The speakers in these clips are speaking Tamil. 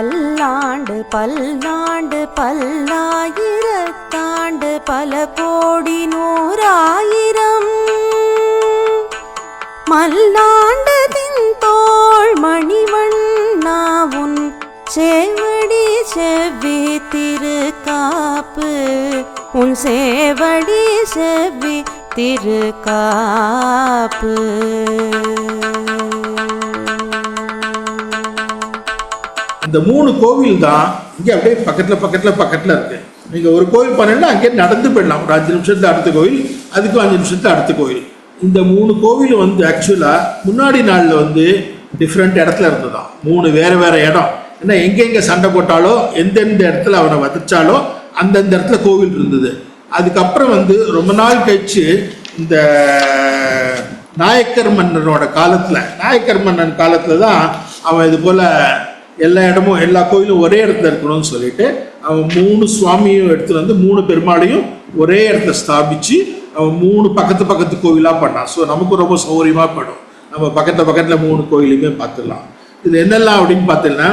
பல்லாண்டு பல்லாண்டு பல்லாயிரத்தாண்டு பல கோடி நூறாயிரம். மல்லாண்டு தின்தோள் மணிவண்ணாவுன் செவடி செவ்வி திருக்காப்பு. உன் சேவடி செவ்வி திருக்காப்பு. இந்த மூணு கோவில் தான் இங்கே அப்படியே பக்கத்தில் பக்கத்தில் பக்கத்தில் இருக்கு. நீங்கள் ஒரு கோவில் பண்ணீங்கன்னா அங்கேயே நடந்து போயிடலாம். ஒரு அஞ்சு நிமிஷத்துல அடுத்த கோவில் அதுக்கும் அஞ்சு நிமிஷத்துல அடுத்த கோவில். இந்த மூணு கோவில் வந்து ஆக்சுவலாக முன்னாடி நாளில் வந்து டிஃப்ரெண்ட் இடத்துல இருந்ததான் மூணு வேறு வேறு இடம். ஏன்னா எங்கெங்கே சண்டை போட்டாலோ எந்தெந்த இடத்துல அவனை வதச்சாலோ அந்தந்த இடத்துல கோவில் இருந்தது. அதுக்கப்புறம் வந்து ரொம்ப நாள் கழிச்சு இந்த நாயக்கர் மன்னனோட காலத்தில் நாயக்கர் மன்னன் காலத்தில் தான் அவன் இது போல் எல்லா இடமும் எல்லா கோயிலும் ஒரே இடத்துல இருக்கணும்னு சொல்லிட்டு அவன் மூணு சுவாமியும் எடுத்துட்டு வந்து மூணு பெருமாளையும் ஒரே இடத்துல ஸ்தாபிச்சு அவன் மூணு பக்கத்து பக்கத்து கோவிலாக பண்ணான். ஸோ நமக்கு ரொம்ப சௌகரியமாக படும். நம்ம பக்கத்து பக்கத்தில் மூணு கோயிலுமே பார்த்துடலாம். இது என்னெல்லாம் அப்படின்னு பார்த்தீங்கன்னா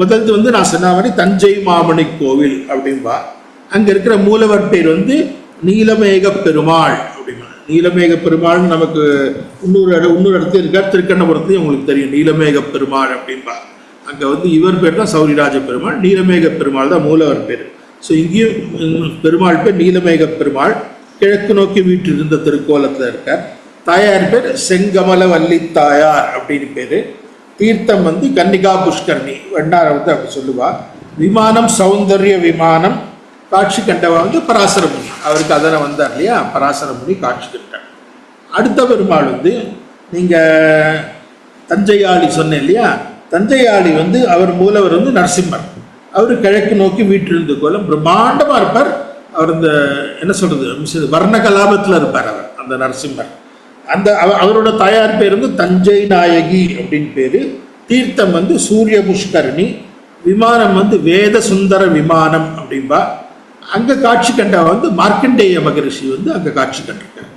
முதல்து வந்து நான் சொன்ன மாதிரி தஞ்சை மாமணி கோவில் அப்படின்பா அங்கே இருக்கிற மூலவர் பேர் வந்து நீலமேக பெருமாள் அப்படிம்பா. நீலமேக பெருமாள்னு நமக்கு இன்னொரு இடம் இன்னொரு இடத்துல இருக்கார். திருக்கண்ணபுரத்துலையும் உங்களுக்கு தெரியும். நீலமேக பெருமாள் அப்படின்பா அங்கே வந்து இவர் பேர் தான் சௌரிராஜ பெருமாள் நீலமேக பெருமாள் தான் மூலவர் பேர். ஸோ இங்கேயும் பெருமாள் பேர் நீலமேக பெருமாள். கிழக்கு நோக்கி வீட்டில் இருந்த திருக்கோலத்தில் இருக்கார். தாயார் பேர் செங்கமலவல்லி தாயார் அப்படின்னு பேர். தீர்த்தம் வந்து கன்னிகா புஷ்கர்ணி வெண்ணாரை வந்து அப்படி சொல்லுவாள் விமானம் சௌந்தர்ய விமானம் காட்சி கண்டவா வந்து பராசரமுனி. அவருக்கு அதனை வந்தார் இல்லையா? பராசரமுனி காட்சி கண்டார். அடுத்த பெருமாள் வந்து நீங்கள் தஞ்சையாளி சொன்னேன் இல்லையா? தஞ்சையாளி வந்து அவர் மூலவர் வந்து நரசிம்மர். அவர் கிழக்கு நோக்கி வீட்டிலிருந்து கோலம் பிரம்மாண்டமாக இருப்பார். அவர் இந்த என்ன சொல்கிறது வர்ண கலாபத்தில் இருப்பார் அவர் அந்த நரசிம்மர். அந்த அவ- அவரோட தாயார் பேர் வந்து தஞ்சை நாயகி அப்படின்னு பேர். தீர்த்தம் வந்து சூரிய புஷ்கரணி விமானம் வந்து வேத சுந்தர விமானம் அப்படின்பா அங்கே காட்சி கண்டா வந்து மார்க்கண்டேய மகரிஷி வந்து அங்கே காட்சி கண்டிருக்கார்.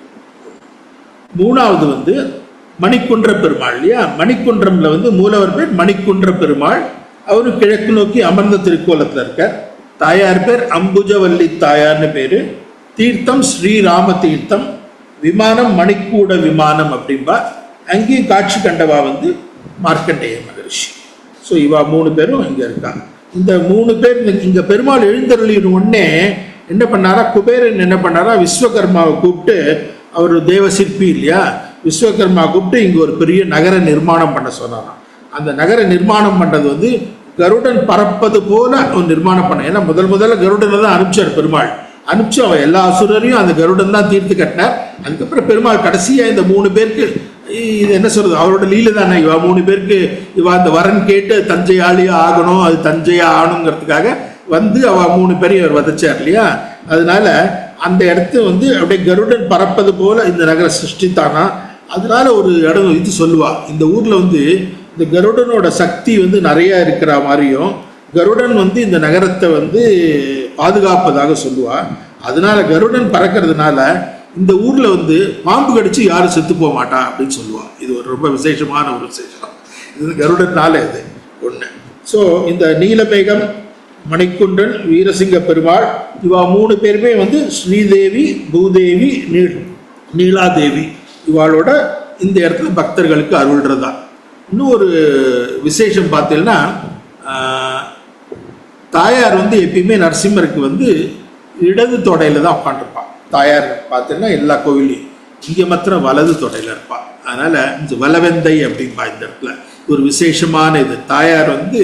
மூணாவது வந்து மணிக்குன்ற பெருமாள் இல்லையா? மணிக்குன்றம்ல வந்து மூலவர் பேர் மணிக்குன்ற பெருமாள். அவரு கிழக்கு நோக்கி அமர்ந்த திருக்கோலத்தில் இருக்கார். தாயார் பேர் அம்புஜவல்லி தாயார்னு பேர். தீர்த்தம் ஸ்ரீராம தீர்த்தம். விமானம் மணிக்கூட விமானம் அப்படின்பா அங்கேயும் காட்சி கண்டவா வந்து மார்க்கண்டேய மகரிஷி. ஸோ இவா மூணு பேரும் இங்கே இருக்காங்க. இந்த மூணு பேர் இங்கே பெருமாள் எழுந்தருளின உடனே என்ன பண்ணாரா? குபேரன் என்ன பண்ணாரா? விஸ்வகர்மாவை கூப்பிட்டு அவர் தேவ சிற்பி இல்லையா? விஸ்வகர்மா கூப்பிட்டு இங்கே ஒரு பெரிய நகர நிர்மாணம் பண்ண சொன்னாராம். அந்த நகர நிர்மாணம் பண்ணுறது வந்து கருடன் பறப்பது போல ஒரு நிர்மாணம் பண்ண. ஏன்னா முதல் முதல்ல கருடனை தான் அனுப்பிச்சார் பெருமாள். அனுப்பிச்சு அவன் எல்லா அசுரரையும் அந்த கருடன் தான் தீர்த்து கட்டினார். அதுக்கப்புறம் பெருமாள் கடைசியாக இந்த மூணு பேருக்கு இது என்ன சொல்றது? அவரோட லீல தானே இவா மூணு பேருக்கு இவா அந்த வரன் கேட்டு தஞ்சை ஆளியா ஆகணும் அது தஞ்சையா ஆகணுங்கிறதுக்காக வந்து அவ மூணு பேரையும் அவர் வதச்சார் இல்லையா? அதனால அந்த இடத்த வந்து அப்படியே கருடன் பறப்பது போல இந்த நகரை சிருஷ்டித்தானா? அதனால ஒரு இடம் இது சொல்லுவா இந்த ஊரில் வந்து இந்த கருடனோட சக்தி வந்து நிறையா இருக்கிற மாதிரியும் கருடன் வந்து இந்த நகரத்தை வந்து பாதுகாப்பதாக சொல்லுவா. அதனால கருடன் பறக்கிறதுனால இந்த ஊரில் வந்து பாம்பு கடிச்சு யாரும் செத்து போக மாட்டா அப்படின்னு சொல்லுவா. இது ஒரு ரொம்ப விசேஷமான ஒரு விசேஷம். இது கருடனால இது ஒன்று ஸோ இந்த நீலமேகம் மணிக்குண்டன் வீரசிங்க பெருமாள் இவா மூணு பேருமே வந்து ஸ்ரீதேவி பூதேவி நீ நீலாதேவி. இவாளோட இந்த இடத்துல பக்தர்களுக்கு அருள்றது. தான் இன்னும் ஒரு விசேஷம் பார்த்தீங்கன்னா தாயார் வந்து எப்பயுமே நரசிம்மருக்கு வந்து இடது தொடையில் தான் உட்காந்துருப்பான் தாயார் பார்த்தீங்கன்னா எல்லா கோவிலையும் இங்கே மாத்திரம் வலது தொடையில் இருப்பான் அதனால் இந்த வலவெந்தை அப்படின்பா இந்த இடத்துல. ஒரு விசேஷமான இது. தாயார் வந்து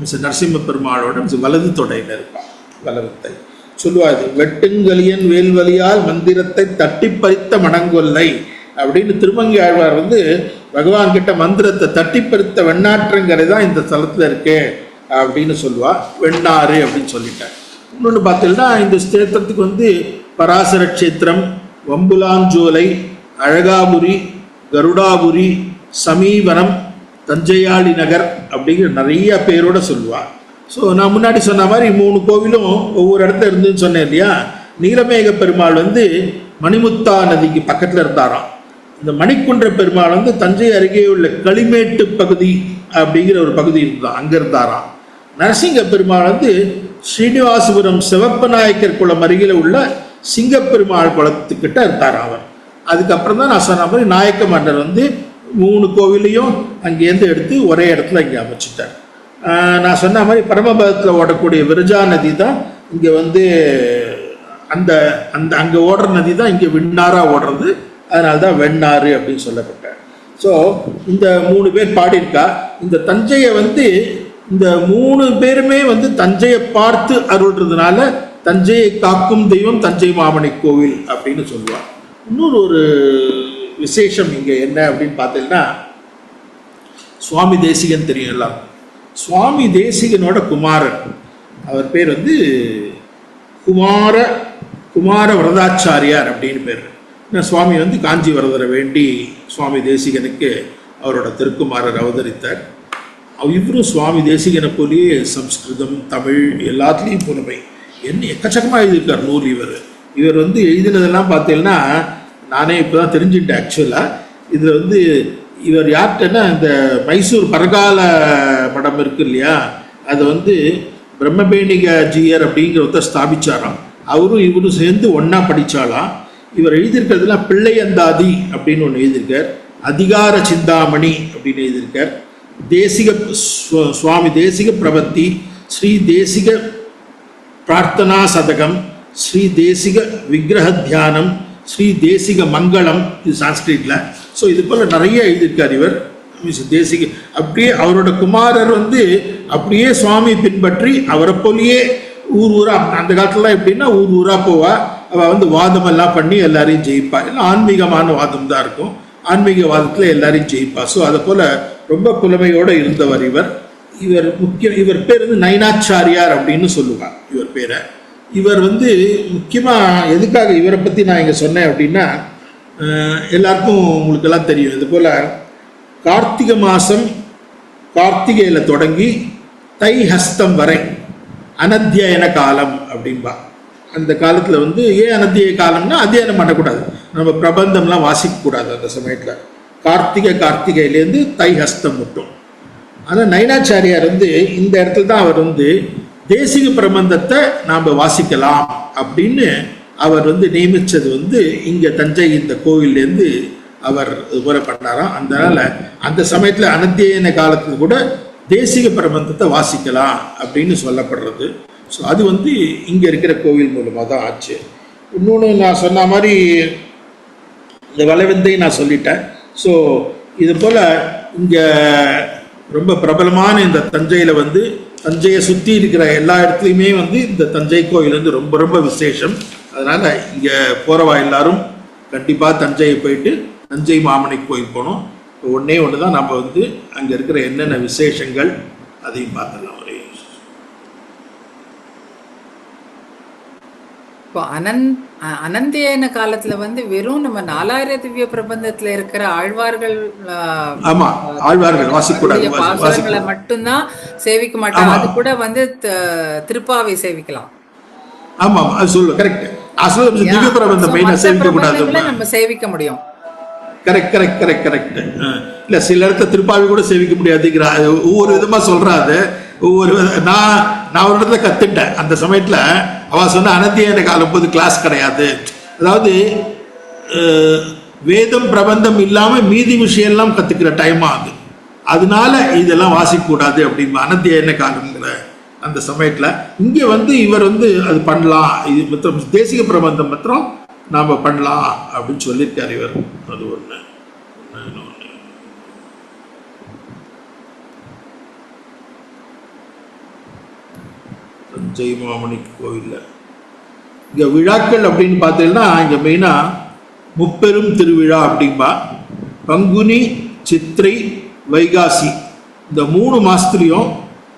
மிஸ் நரசிம்ம பெருமாளோட மிஸ் வலது தொடையில் இருப்பான் வலவெந்தை. சொல்லுவா இது வெட்டுங்கலியன் வேல்வலியால் மந்திரத்தை தட்டி பறித்த மணங்கொல்லை அப்படின்னு திருமங்கி ஆழ்வார் வந்து பகவான் கிட்ட மந்திரத்தை தட்டிப்படுத்த வெண்ணாற்றுங்கிறது தான் இந்த ஸ்தலத்தில் இருக்கு அப்படின்னு சொல்லுவா. வெண்ணாறு அப்படின்னு சொல்லிட்டார். இன்னொன்று பார்த்தீங்கன்னா இந்த ஸ்தேத்திரத்துக்கு வந்து பராசர கஷேத்திரம் வம்புலாஞ்சோலை அழகாபுரி கருடாபுரி சமீவனம் தஞ்சையாளி நகர் அப்படிங்கிற நிறைய பேரோட சொல்லுவா. ஸோ நான் முன்னாடி சொன்ன மாதிரி மூணு கோவிலும் ஒவ்வொரு இடத்துல இருந்துன்னு சொன்னேன் இல்லையா? நீலமேக பெருமாள் வந்து மணிமுத்தா நதிக்கு பக்கத்தில் இருந்தாராம். இந்த மணிக்குன்ற பெருமாள் வந்து தஞ்சை அருகே உள்ள களிமேட்டு பகுதி அப்படிங்கிற ஒரு பகுதி இருந்தான் அங்கே இருந்தாராம் நரசிங்க பெருமாள் வந்து ஸ்ரீனிவாசபுரம் சிவப்ப நாயக்கர் குளம் அருகில் உள்ள சிங்கப்பெருமாள் குளத்துக்கிட்ட இருந்தார் அவர். அதுக்கப்புறம் தான் நான் சொன்ன மாதிரி நாயக்க மன்னர் வந்து மூணு கோவிலையும் அங்கேருந்து எடுத்து ஒரே இடத்துல இங்கே அமைச்சிட்டார். நான் சொன்ன மாதிரி பரமபதத்தில் ஓடக்கூடிய விரஜா நதி தான் இங்கே வந்து அந்த அந்த அங்கே ஓடுற நதி தான் இங்கே விண்ணாராக ஓடுறது. அதனால தான் வெண்ணாறு அப்படின்னு சொல்லப்பட்டார் ஸோ இந்த மூணு பேர் பாடியிருக்கா? இந்த தஞ்சையை வந்து இந்த மூணு பேருமே வந்து தஞ்சையை பார்த்து அருள்றதுனால தஞ்சையை காக்கும் தெய்வம் தஞ்சை மாமணி கோவில் அப்படின்னு சொல்லுவார் இன்னொரு ஒரு விசேஷம் இங்கே என்ன அப்படின்னு பார்த்தீங்கன்னா சுவாமி தேசிகன் தெரியும் எல்லாம். சுவாமி தேசிகனோட குமாரன். அவர் பேர் வந்து குமார குமார வரதாச்சாரியார் அப்படின்னு பேர். சுவாமி வந்து காஞ்சி வரதரை வேண்டி சுவாமி தேசிகனுக்கு அவரோட திருக்குமாரர் அவதரித்தார். இவரும் சுவாமி தேசிகனை போலயே சம்ஸ்கிருதம் தமிழ் எல்லாத்துலேயும் புலமை. என்ன எக்கச்சக்கமாக எழுதியிருக்கார் நூல் இவர். இவர் வந்து எழுதினதெல்லாம் பார்த்தீங்கன்னா நானே இப்போ தான் தெரிஞ்சுட்டேன் ஆக்சுவலாக இதில் வந்து இவர் யார்கிட்டன்னா இந்த மைசூர் பரகால மடம் இருக்கு இல்லையா? அதை வந்து பிரம்மபேணிக ஜீயர் அப்படிங்கிற ஒருத்தர் ஸ்தாபிச்சாராம். அவரும் இவரும் சேர்ந்து ஒன்றா படித்தாலாம் இவர் எழுதியிருக்கிறதுலாம் பிள்ளையந்தாதி அப்படின்னு ஒன்று எழுதியிருக்கார். அதிகார சிந்தாமணி அப்படின்னு எழுதியிருக்கார். தேசிக சுவாமி தேசிக பிரபத்தி ஸ்ரீ தேசிக பிரார்த்தனா சதகம் ஸ்ரீ தேசிக விக்கிரக தியானம் ஸ்ரீ தேசிக மங்களம் இது சான்ஸ்கிரிட்ல. ஸோ இது போல் நிறைய எழுதியிருக்கார் இவர். தேசிக அப்படியே அவரோட குமாரர் வந்து அப்படியே சுவாமி பின்பற்றி அவரை போலயே ஊர் ஊரா அந்த காலத்துலலாம் எப்படின்னா ஊர் ஊரா போவா. அவள் வந்து வாதமெல்லாம் பண்ணி எல்லாரையும் ஜெயிப்பா. எல்லாம் ஆன்மீகமான வாதம் தான் இருக்கும். ஆன்மீக வாதத்தில் எல்லாரையும் ஜெயிப்பா. ஸோ அதை போல் ரொம்ப புலமையோடு இருந்தவர் இவர். இவர் முக்கிய இவர் பேர் வந்து நைனாச்சாரியார் அப்படின்னு சொல்லுவார் இவர் பேரை. இவர் வந்து முக்கியமாக எதுக்காக இவரை பற்றி நான் இங்கே சொன்னேன் அப்படின்னா எல்லாருக்கும் உங்களுக்கெல்லாம் தெரியும். இது போல் கார்த்திகை மாதம் கார்த்திகையில் தொடங்கி தை ஹஸ்தம் வரை அனத்தியன காலம் அப்படின்பா அந்த காலத்தில் வந்து ஏன் அனத்திய காலம்னா அத்தியானம் பண்ணக்கூடாது. நம்ம பிரபந்தம்லாம் வாசிக்கக்கூடாது அந்த சமயத்தில். கார்த்திகை கார்த்திகையிலேருந்து தை ஹஸ்தம் மட்டும். ஆனால் நைனாச்சாரியார் வந்து இந்த இடத்துல தான் அவர் வந்து தேசிக பிரபந்தத்தை நாம் வாசிக்கலாம் அப்படின்னு அவர் வந்து நியமித்தது வந்து இங்கே தஞ்சை இந்த கோவிலேருந்து அவர் உரை பண்ணாராம். அதனால் அந்த சமயத்தில் அனத்தியன காலத்தில் கூட தேசிக பிரபந்தத்தை வாசிக்கலாம் அப்படின்னு சொல்லப்படுறது. ஸோ அது வந்து இங்கே இருக்கிற கோவில் மூலமாக தான் ஆச்சு. இன்னொன்று நான் சொன்ன மாதிரி இந்த வலைவந்தை நான் சொல்லிட்டேன். ஸோ இது போல் இங்கே ரொம்ப பிரபலமான இந்த தஞ்சையில் வந்து தஞ்சையை சுற்றி இருக்கிற எல்லா இடத்துலையுமே வந்து இந்த தஞ்சை கோயில் வந்து ரொம்ப ரொம்ப விசேஷம். அதனால் இங்கே போகிறவா எல்லாரும் கண்டிப்பாக தஞ்சையை போயிட்டு தஞ்சை மாமனை கோயில் போகணும். இப்போ ஒன்றே ஒன்று தான் நம்ம வந்து அங்கே இருக்கிற என்னென்ன விசேஷங்கள் அதையும் பார்த்துடலாம் ஒரே இப்போ அனந்த் அ- அனந்தியன காலத்துல வந்து வெறும் நம்ம நாலாயிர திவ்ய பிரபந்தத்துல இருக்கிற ஆழ்வார்கள் ஆ, ஆமாம் ஆழ்வார்கள் வாசிக்கூடாது பாசுரங்களை மட்டும்தான் சேவிக்க மாட்டாங்க. ஆமா. அது கூட வந்து திருப்பாவை சேவிக்கலாம். ஆமாம் அது சொல்லு கரெக்ட் அசுவ திவ்ய பிரபந்தம் மத்த சேவிக்கக்கூடாது பிரபந்தங்களை நம்ம. சேவிக்க முடியும். கரெக்ட் கரெக்ட் கரெக்ட் கரெக்ட் இல்லை சில இடத்துல திருப்பாவி கூட சேவிக்க முடியாதுங்கிற ஒவ்வொரு விதமாக சொல்கிறாது ஒவ்வொரு நான் நான் ஒரு இடத்துல கற்றுட்டேன் அந்த சமயத்தில் அவள் சொன்ன அனத்தியான காலம் போது கிளாஸ் கிடையாது. அதாவது வேதம் பிரபந்தம் இல்லாமல் மீதி விஷயம்லாம் கற்றுக்கிற டைமாக அது. அதனால இதெல்லாம் வாசிக்கக்கூடாது அப்படிம்பா என்ன காலங்கிற அந்த சமயத்தில் இங்கே வந்து இவர் வந்து அது பண்ணலாம். இது மொத்தம் தேசிக பிரபந்தம் மாத்திரம் நாம் பண்ணலாம் அப்படின்னு சொல்லியிருக்கார் இவர். அது ஒன்று தஞ்சை மாமணி கோவிலில் இங்கே விழாக்கள் அப்படின்னு பார்த்தீங்கன்னா இங்கே மெயினாக முப்பெரும் திருவிழா அப்படிம்பா. பங்குனி சித்திரை வைகாசி. இந்த மூணு மாதத்துலேயும்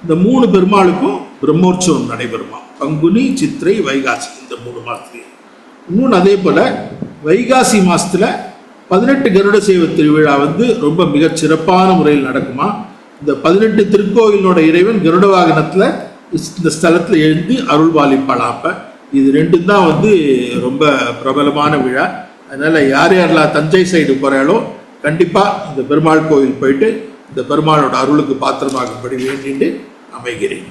இந்த மூணு பெருமாளுக்கும் பிரம்மோற்சவம் நடைபெறுமா? பங்குனி சித்திரை வைகாசி இந்த மூணு மாதத்துலேயும் இன்னொன்று அதே போல் வைகாசி மாதத்தில் பதினெட்டு கருட சேவை திருவிழா வந்து ரொம்ப மிகச் சிறப்பான முறையில் நடக்குமா? இந்த பதினெட்டு திருக்கோயிலோட இறைவன் கருட வாகனத்தில் இந்த ஸ்தலத்தில் எழுந்து அருள் பாலிப்பாளாம் இது ரெண்டும் தான் வந்து ரொம்ப பிரபலமான விழா. அதனால் யார் யாரெல்லாம் தஞ்சை சைடு போகிறாலோ கண்டிப்பாக இந்த பெருமாள் கோயில் போயிட்டு இந்த பெருமாளோட அருளுக்கு பாத்திரமாகும்படி வேண்டிட்டு அமைகிறேன்.